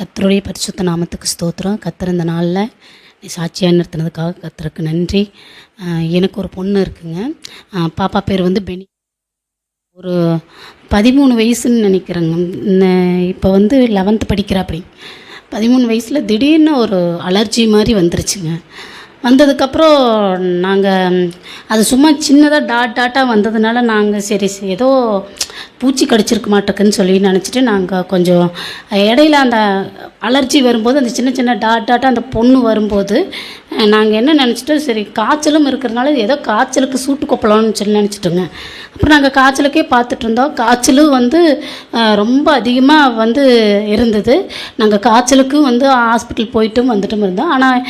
கத்தருடைய பரிசுத்த நாமத்துக்கு ஸ்தோத்திரம். கர்த்தர் இந்த நாளில் நீ சாட்சியாக நிறுத்தினதுக்காக கத்தருக்கு நன்றி. எனக்கு ஒரு பொண்ணு இருக்குங்க. பாப்பா பேர் வந்து பெனி. ஒரு பதிமூணு வயசுன்னு நினைக்கிறேங்க. இப்போ வந்து லெவன்த்து படிக்கிறா அப்படி பதிமூணு வயசில் திடீர்னு ஒரு அலர்ஜி மாதிரி வந்துருச்சுங்க. வந்ததுக்கப்புறம் நாங்கள் அது சும்மா சின்னதாக டாட் டாட்டாக வந்ததுனால நாங்கள் சரி, ஏதோ பூச்சி கடிச்சிருக்க மாட்டேக்குன்னு சொல்லி நினச்சிட்டு நாங்கள் கொஞ்சம் இடையில அந்த அலர்ஜி வரும்போது அந்த சின்ன சின்ன டாட் டாட்டாக அந்த பொண்ணு வரும்போது நாங்கள் என்ன நினச்சிட்டோம் சரி காய்ச்சலும் இருக்கிறதுனால ஏதோ காய்ச்சலுக்கு சூட்டு கொப்பலாம்னு சொல்லி நினச்சிட்டோங்க. அப்புறம் நாங்கள் காய்ச்சலுக்கே பார்த்துட்டு இருந்தோம். காய்ச்சலும் வந்து ரொம்ப அதிகமாக வந்து இருந்தது. நாங்கள் காய்ச்சலுக்கும் வந்து ஹாஸ்பிட்டல் போயிட்டும் வந்துட்டும் இருந்தோம். ஆனால்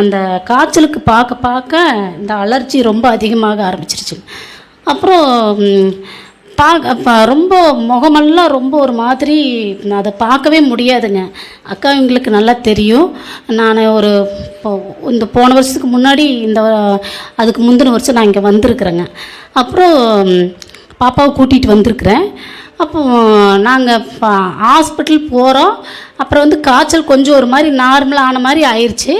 அந்த காய்ச்சலுக்கு பார்க்க பார்க்க இந்த அலர்ஜி ரொம்ப அதிகமாக ஆரம்பிச்சிருச்சு அப்புறம் பார்க்க ரொம்ப முகமெல்லாம் ரொம்ப ஒரு மாதிரி நான் அதை பார்க்கவே முடியாதுங்க. அக்கா எங்களுக்கு நல்லா தெரியும். நான் ஒரு இப்போ இந்த போன வருஷத்துக்கு முன்னாடி இந்த அதுக்கு முந்தின வருஷம் நான் இங்கே வந்திருக்கிறேங்க. அப்புறம் பாப்பாவை கூட்டிகிட்டு வந்திருக்கிறேன். அப்போ நாங்கள் ஹாஸ்பிட்டல் போகிறோம் அப்புறம் வந்து காய்ச்சல் கொஞ்சம் ஒரு மாதிரி நார்மலாக ஆன மாதிரி ஆயிடுச்சு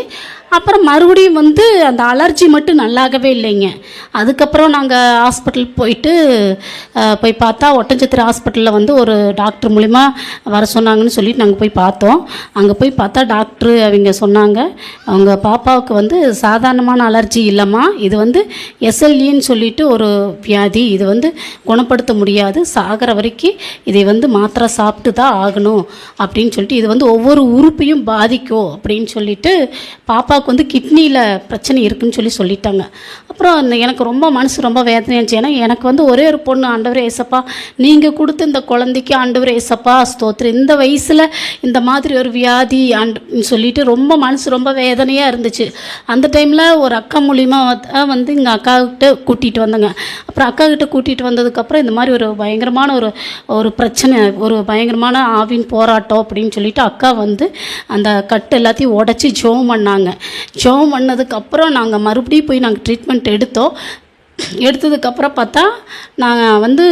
அப்புறம் மறுபடியும் வந்து அந்த அலர்ஜி மட்டும் நல்லாகவே இல்லைங்க. அதுக்கப்புறம் நாங்கள் ஹாஸ்பிட்டல் போயிட்டு போய் பார்த்தா ஒட்டஞ்சத்திர ஹாஸ்பிட்டலில் வந்து ஒரு டாக்டர் மூலிமா வர சொன்னாங்கன்னு சொல்லிட்டு நாங்கள் போய் பார்த்தோம். அங்கே போய் பார்த்தா டாக்டர் அவங்க சொன்னாங்க. அவங்க பாப்பாவுக்கு வந்து சாதாரணமான அலர்ஜி இல்லைம்மா. இது வந்து எஸ்எல்இன்னு சொல்லிட்டு ஒரு வியாதி. இது வந்து குணப்படுத்த முடியாது. சாகிற வரைக்கும் இதை வந்து மாத்திரை சாப்பிட்டு தான் ஆகணும் அப்படின்னு சொல்லிட்டு இது வந்து ஒவ்வொரு உறுப்பையும் பாதிக்கும் அப்படின்னு சொல்லிட்டு அப்பாவுக்கு வந்து கிட்னியில் பிரச்சனை இருக்குன்னு சொல்லி சொல்லிட்டாங்க. அப்புறம் அந்த எனக்கு ரொம்ப மனசு ரொம்ப வேதனையாச்சு. ஏன்னா எனக்கு வந்து ஒரே ஒரு பொண்ணு ஆண்டவர் ஏசப்பா. நீங்கள் கொடுத்து இந்த குழந்தைக்கு ஆண்டவர் ஏசப்பா ஸ்தோத்திரம். இந்த வயசில் இந்த மாதிரி ஒரு வியாதி ஆண்டு சொல்லிட்டு ரொம்ப மனசு ரொம்ப வேதனையாக இருந்துச்சு. அந்த டைமில் ஒரு அக்கா மூலியமாக வந்து எங்கள் அக்காக்கிட்ட கூட்டிகிட்டு வந்தேங்க. அப்புறம் அக்காக்கிட்ட கூட்டிகிட்டு வந்ததுக்கப்புறம் இந்த மாதிரி ஒரு பயங்கரமான ஒரு ஒரு பிரச்சனை ஒரு பயங்கரமான ஆவின் போராட்டம் அப்படின்னு சொல்லிட்டு அக்கா வந்து அந்த கட்டு எல்லாத்தையும் உடச்சி ஜோம் பண்ணாங்க. ஜோம் பண்ணதுக்கப்புறம் நாங்கள் மறுபடியும் போய் நாங்கள் ட்ரீட்மெண்ட் எடுத்தோம். எடுத்ததுக்கப்புறம் பார்த்தா நான் வந்து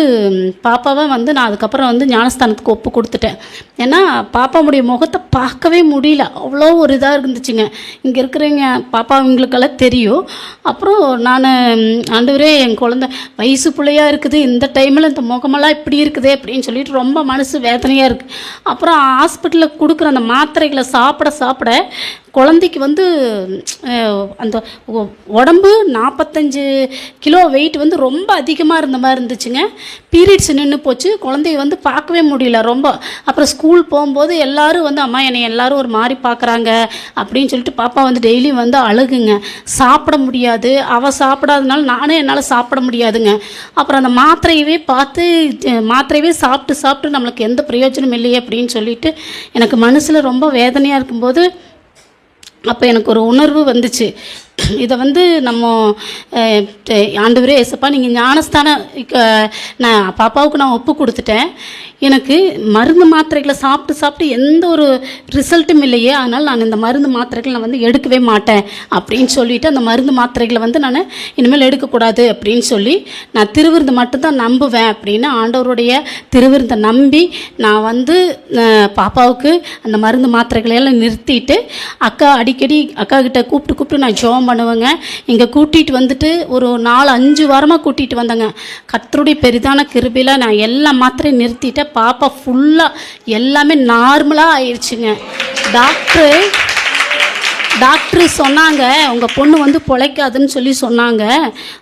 பாப்பாவை வந்து நான் அதுக்கப்புறம் வந்து ஞானஸ்தானத்துக்கு ஒப்பு கொடுத்துட்டேன். ஏன்னா பாப்பாவுடைய முகத்தை பார்க்கவே முடியல. அவ்வளோ ஒரு இதாக இருந்துச்சுங்க. இங்கே இருக்கிறவங்க பாப்பா இவங்களுக்கெல்லாம் தெரியும். அப்புறம் நான் ஆண்டவரே என் குழந்த வயசு பிள்ளையாக இருக்குது. இந்த டைமில் இந்த முகமெல்லாம் இப்படி இருக்குது அப்படின்னு சொல்லிட்டு ரொம்ப மனசு வேதனையாக இருக்குது அப்புறம் ஹாஸ்பிட்டலில் கொடுக்குற அந்த மாத்திரைகளை சாப்பிட சாப்பிட குழந்தைக்கு வந்து அந்த உடம்பு நாற்பத்தஞ்சு கிலோ வெயிட் வந்து ரொம்ப அதிகமாக இருந்த மாதிரி இருந்துச்சுங்க. பீரியட்ஸ் நின்று போச்சு. குழந்தைய வந்து பார்க்கவே முடியல ரொம்ப. அப்புறம் ஸ்கூல் போகும்போது எல்லாரும் வந்து அம்மா என்னை எல்லோரும் ஒரு மாதிரி பார்க்குறாங்க. அப்படின்னு சொல்லிட்டு பாப்பா வந்து டெய்லியும் வந்து அழுகுங்க. சாப்பிட முடியாது. அவள் சாப்பிடாதனால நானே என்னால் சாப்பிட முடியாதுங்க. அப்புறம் அந்த மாத்திரையவே பார்த்து மாத்திரையவே சாப்பிட்டு சாப்பிட்டு நம்மளுக்கு எந்த பிரயோஜனம் இல்லையே அப்படின்னு சொல்லிட்டு எனக்கு மனசில் ரொம்ப வேதனையாக இருக்கும்போது அப்போ எனக்கு ஒரு உணர்வு வந்துச்சு. இதை வந்து நம்ம ஆண்டு வரே ஏசப்பா நீங்கள் ஞானஸ்தான நான் பாப்பாவுக்கு நான் ஒப்பு கொடுத்துட்டேன். எனக்கு மருந்து மாத்திரைகளை சாப்பிட்டு சாப்பிட்டு எந்த ஒரு ரிசல்ட்டும் இல்லையே. அதனால் நான் இந்த மருந்து மாத்திரைகளை நான் வந்து எடுக்கவே மாட்டேன் அப்படின்னு சொல்லிட்டு அந்த மருந்து மாத்திரைகளை வந்து நான் இனிமேல் எடுக்கக்கூடாது அப்படின்னு சொல்லி நான் திருவிருந்தை மட்டும்தான் நம்புவேன் அப்படின்னு ஆண்டவருடைய திருவிருந்தை நம்பி நான் வந்து பாப்பாவுக்கு அந்த மருந்து மாத்திரைகளை எல்லாம் நிறுத்திட்டு அக்கா அடிக்கடி அக்கா கிட்ட கூப்பிட்டு கூப்பிட்டு நான் ஜோம் பண்ணுவேங்க. இங்கே கூட்டிகிட்டு வந்துட்டு ஒரு நாலு அஞ்சு வாரமாக கூட்டிகிட்டு வந்தேங்க. கத்தருடைய பெரிதான கிருபியில் நான் எல்லா மாத்திரையும் நிறுத்திட்டு பாப்பா ஃபுல்லாக எல்லாமே நார்மலாக ஆயிடுச்சுங்க. டாக்டரு டாக்டர் சொன்னாங்க உங்கள் பொண்ணு வந்து பிழைக்காதுன்னு சொல்லி சொன்னாங்க.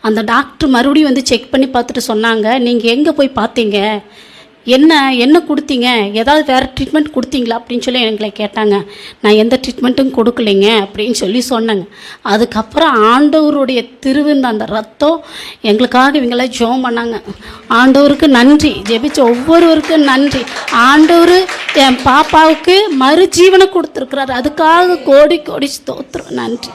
அந்த டாக்டர் மறுபடியும் வந்து செக் பண்ணி பார்த்துட்டு சொன்னாங்க. நீங்கள் எங்கே போய் பார்த்தீங்க? என்ன என்ன கொடுத்தீங்க? ஏதாவது வேறு ட்ரீட்மெண்ட் கொடுத்தீங்களா? அப்படின்னு சொல்லி எங்களை கேட்டாங்க. நான் எந்த ட்ரீட்மெண்ட்டும் கொடுக்கலைங்க அப்படின்னு சொல்லி சொன்னேங்க. அதுக்கப்புறம் ஆண்டவருடைய திருவிந்த அந்த ரத்தம் எங்களுக்காக இவங்களாம் ஜெபம் பண்ணாங்க. ஆண்டவருக்கு நன்றி. ஜெபிச்ச ஒவ்வொருவருக்கும் நன்றி. ஆண்டவர் என் பாப்பாவுக்கு மறுஜீவனை கொடுத்துருக்குறாரு. அதுக்காக கோடி கோடி ஸ்தோத்திரம். நன்றி.